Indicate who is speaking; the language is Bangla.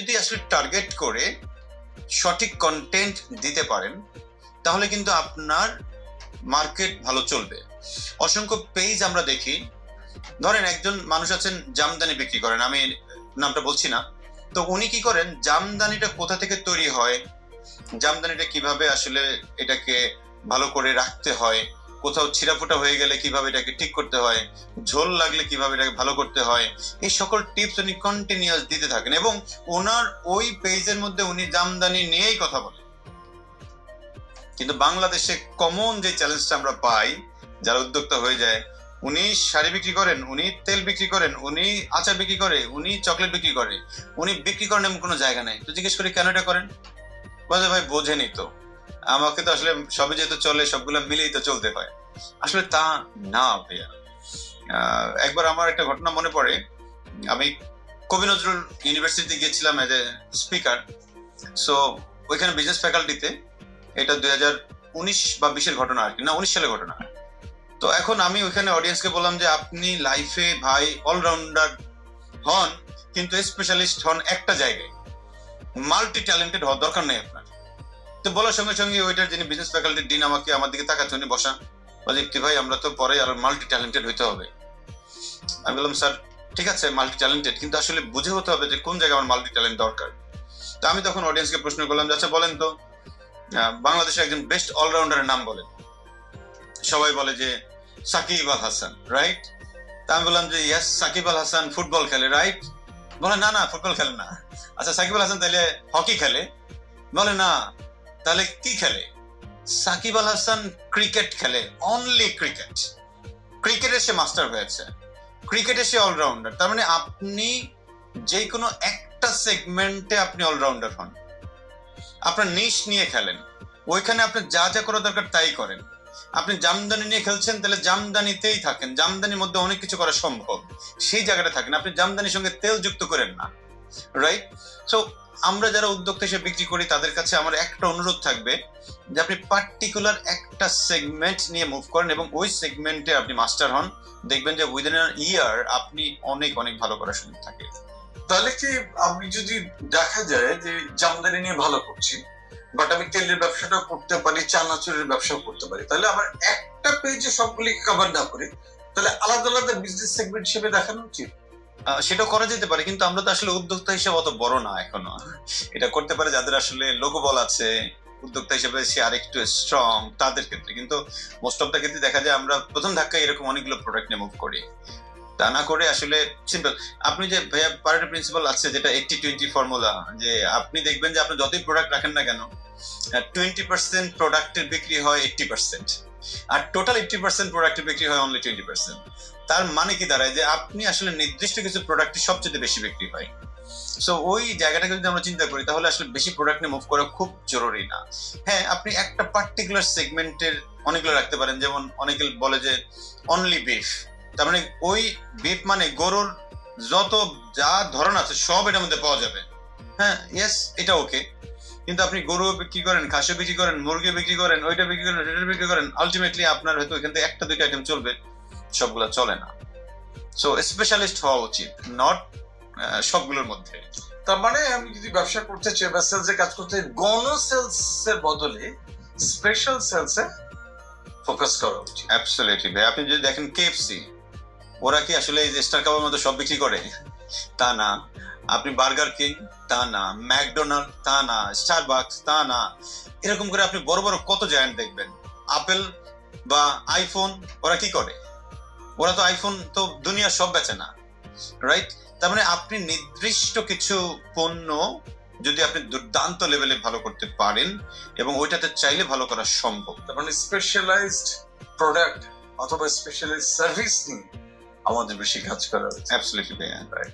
Speaker 1: যদি আসলে টার্গেট করে সঠিক কন্টেন্ট দিতে পারেন, তাহলে কিন্তু আপনার মার্কেট ভালো চলবে। অসংখ্য পেজ আমরা দেখি। ধরেন একজন মানুষ আছেন, জামদানি বিক্রি করেন। আমি নামটা বলছি না। তো উনি কি করেন? জামদানিটা কোথা থেকে তৈরি হয়? জামদানিটা কীভাবে আসলে এটাকে ভালো করে রাখতে হয়? কোথাও ছিঁড়াফোটা হয়ে গেলে কীভাবে এটাকে ঠিক করতে হয়, ঝোল লাগলে কীভাবে এটাকে ভালো করতে হয়, এই সকল টিপস উনি কন্টিনিউয়াস দিতে থাকেন এবং ওনার ওই পেজের মধ্যে উনি জামদানি নিয়েই কথা বলেন। কিন্তু বাংলাদেশে কমন যে চ্যালেঞ্জটা আমরা পাই, যারা উদ্যোক্তা হয়ে যায়, উনি শাড়ি বিক্রি করেন, উনি তেল বিক্রি করেন, উনি আচার বিক্রি করে, উনি চকলেট বিক্রি করে, উনি বিক্রি করেন এমন কোনো জায়গা নেই। তো জিজ্ঞেস করি কেন এটা করেন? বলে ভাই বোঝেনি তো। আমাকে তো আসলে সবে যেহেতু চলে, সবগুলো মিলেই তো চলতে হয়। আসলে তা না, ভাইয়া। একবার আমার একটা ঘটনা মনে পড়ে। আমি কবি নজরুল ইউনিভার্সিটিতে গিয়েছিলাম এজ এ স্পিকার সো ওইখানে বিজনেস ফ্যাকাল্টিতে এটা দুই হাজার উনিশ বা বিশের ঘটনা আর কি। না, উনিশ সালের ঘটনা। তো এখন আমি ওইখানে অডিয়েন্সকে বললাম যে, আপনি লাইফে ভাই অলরাউন্ডার হন, কিন্তু স্পেশালিস্ট হন একটা জায়গায়। মাল্টি ট্যালেন্টেড হওয়ার দরকার নেই আপনার। তো বলার সঙ্গে সঙ্গে ওইটার যিনি বিজনেস ফ্যাকাল্টির ডিন আমাকে আমার দিকে তাকাচ্ছে, উনি বসা অজিপ্তি ভাই, আমরা তো পরে আরও মাল্টি ট্যালেন্টেড হইতে হবে। আমি বললাম, স্যার, ঠিক আছে মাল্টি ট্যালেন্টেড কিন্তু আসলে বুঝে হতে হবে যে কোন জায়গায় আমার মাল্টি ট্যালেন্ট দরকার। তো আমি তখন অডিয়েন্সকে প্রশ্ন করলাম যে আচ্ছা বলেন তো বাংলাদেশের একজন বেস্ট অলরাউন্ডারের নাম বলেন। সবাই বলে যে, সাকিব আল হাসান রাইট তা আমি বললাম যে ইয়াস সাকিব আল হাসান ফুটবল খেলে রাইট বলে, না না, ফুটবল খেলে না। আচ্ছা সাকিব আল হাসান তাহলে হকি খেলে? বলে, না। তাহলে কি খেলে? সাকিব আল হাসান ক্রিকেট খেলে অনলি ক্রিকেট ক্রিকেটে সে মাস্টার হয়েছে। ক্রিকেটে সে অলরাউন্ডার তার মানে আপনি যে কোনো একটা সেগমেন্টে আপনি অলরাউন্ডার হন। আপনার নিশ নিয়ে খেলেন। ওইখানে আপনার যা যা করা দরকার তাই করেন। আপনি জামদানি নিয়ে খেলছেন, তাহলে জামদানিতেই থাকেন। জামদানির মধ্যে অনেক কিছু করা সম্ভব। সেই জায়গাটা থাকেন। আপনি জামদানির সঙ্গে তেল যুক্ত করেন না। রাইট সো আমরা যারা উদ্যোক্তা হিসেবে বিক্রি করি, তাদের কাছে আমার একটা অনুরোধ থাকবে যে আপনি পার্টিকুলার একটা সেগমেন্ট নিয়ে মুভ করেন এবং ওই সেগমেন্টে আপনি মাস্টার হন। দেখবেন যে উইদিন ইয়ার আপনি অনেক অনেক ভালো করার সুযোগ থাকে।
Speaker 2: তাহলে কি আমি যদি দেখা যায় যে জামদানি নিয়ে ভালো করছি বাট আমি তেলের ব্যবসাটাও করতে পারি, চানাচুরের ব্যবসাও করতে পারি, তাহলে আমার একটা পেজে সবগুলি কভার না করে, তাহলে আলাদা আলাদা বিজনেস সেগমেন্ট হিসেবে দেখানো উচিত?
Speaker 1: সেটাও করা যেতে পারে, কিন্তু আমরা তো আসলে উদ্যোক্তা হিসেবে অত বড় না এখনও। এটা করতে পারে যাদের আসলে লোগো বল আছে, উদ্যোক্তা হিসেবে সে আরেকটু স্ট্রং তাদের ক্ষেত্রে। কিন্তু মোস্ট অফ দ্য ক্ষেত্রে দেখা যায় আমরা প্রথম ধাক্কায় এরকম অনেকগুলো প্রোডাক্ট নিয়ে মুভ করি। তা না করে আসলে সিম্পল আপনি যে ভাইয়া প্রিন্সিপাল আছে যেটা এইটটি টোয়েন্টি ফর্মুলা যে আপনি দেখবেন যে আপনি যতই প্রোডাক্ট রাখেন না কেন টোয়েন্টি পার্সেন্ট প্রোডাক্টের বিক্রি হয় এইটটি পার্সেন্ট আর টোটাল এইটটি পার্সেন্ট প্রোডাক্টের বিক্রি হয় অনলি টোয়েন্টি পার্সেন্ট তার মানে কি দাঁড়ায় যে আপনি আসলে নির্দিষ্ট কিছু প্রোডাক্টই সবচেয়ে বেশি বিক্রি হয়। সো ওই জায়গাটাকে যদি আমরা চিন্তা করি, তাহলে আসলে বেশি প্রোডাক্ট নিয়ে মুভ করা খুব জরুরি না। হ্যাঁ আপনি একটা পার্টিকুলার সেগমেন্টের অনেকগুলো রাখতে পারেন। যেমন অনেকে বলে যে অনলি বিফ তার মানে ওই বিফ মানে গরুর যত যা ধরন আছে, সব এটার মধ্যে পাওয়া যাবে। হ্যাঁ ইয়েস এটা ওকে কিন্তু আপনি গরু বিক্রি করেন, খাসি বিক্রি করেন, মুরগি বিক্রি করেন, ওইটা বিক্রি করেন ওইটা বিক্রি করেন আলটিমেটলি আপনার হয়তো এখান থেকে একটা, দুইটা আইটেম চলবে। সবগুলো চলে না। সো স্পেশালিস্ট হওয়া উচিত নট সবগুলোর মধ্যে।
Speaker 2: তার মানে আমি যদি ব্যবসা করতে চাই বা সেলস কাজ করতে গণ সেলস এর বদলে স্পেশাল সেলস এ ফোকাস করা উচিত।
Speaker 1: অ্যাবসলিউটলি ভাই। আপনি যদি দেখেন কেএফসি ওরা কি আসলে এই স্টার কাপের মতো সব বিক্রি করে? তা না। আপনি বার্গার কিং তা না। ম্যাকডোনাল্ড তা না। স্টারবাকস তা না। এরকম করে আপনি বড় বড় কত জায়ান্ট দেখবেন? আপেল বা আইফোন ওরা কি করে? ওরা তো আইফোন তো দুনিয়া সব বেচে না রাইট তার মানে আপনি নির্দিষ্ট কিছু পণ্য যদি আপনি দুর্দান্ত লেভেলে ভালো করতে পারেন এবং ওইটাতে চাইলে ভালো করা সম্ভব।
Speaker 2: তার মানে স্পেশালাইজড প্রোডাক্ট অথবা স্পেশালাইজড সার্ভিস নিয়ে আমাদের বেশি কাজ করা
Speaker 1: অ্যাবসলিউটলি
Speaker 2: Right.